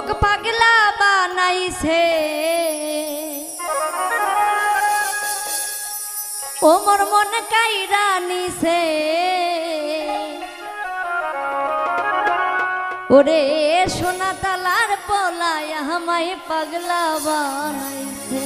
মোক পাগলা বানাইছে। ও মোর মন কাইরা নিছে। ওরে সোনা তালার পলায় আমায় পাগলা বানাইছে।